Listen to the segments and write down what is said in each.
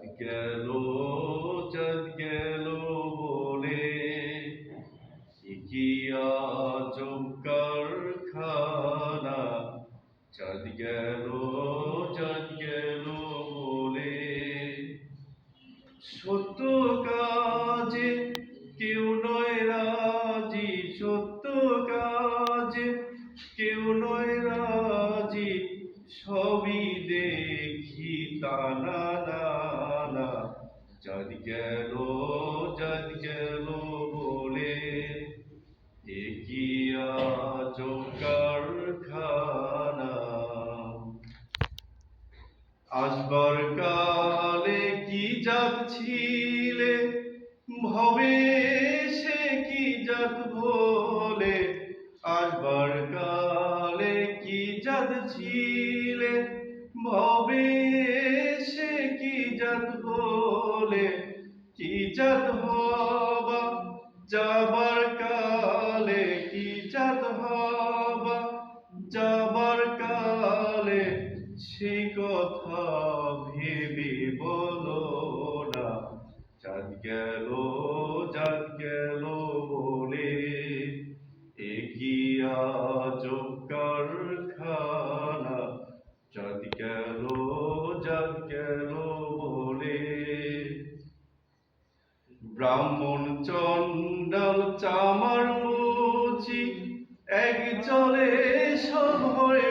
চাঁদ গেল চাঁদ গেল বলে। কি আজব কারখানা চাঁদ গেল চাঁদ গেল বলে। সত্য কাজে কেউ নয় রাজি, সত্য কাজে কেউ নয় রাজি, সবই দেখি তানা চাঁদ গেল চাঁদ গেল বলে আসবার কালে কি জাত ছিলে ভবে সে কি জাত বলে আসবার কালে কি জাত ছিলে ভবে কি হলে ভোলে কি জাত হবা, যাবার কালে কি জাত হবা, যাবার কালে সে কথা ব্রাহ্মণ চন্ডাল চামার মুচি এক চলে সব হয়ে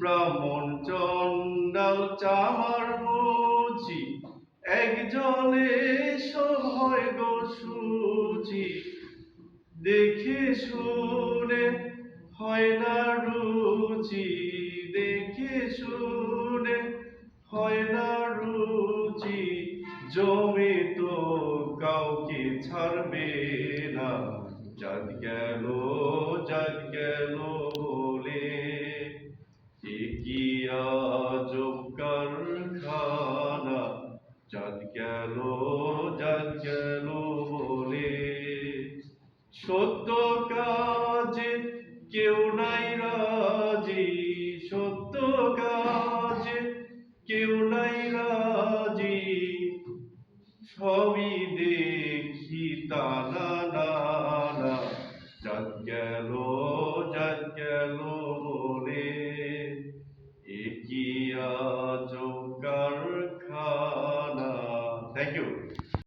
ব্রাহ্মণ চন্ডাল চামার মুচি এক জলে সব হয় দেখে শুনে হয় না রুচি, দেখে শুনে হয় না গেলো জান গেলো বলে? সত্য কাজ কেউ নাই রাজি, সত্য কাজ কেউ নাই রাজি। সবই দেখি তারা নানা যাক গেলো জাত গেলো বলে? একিয়া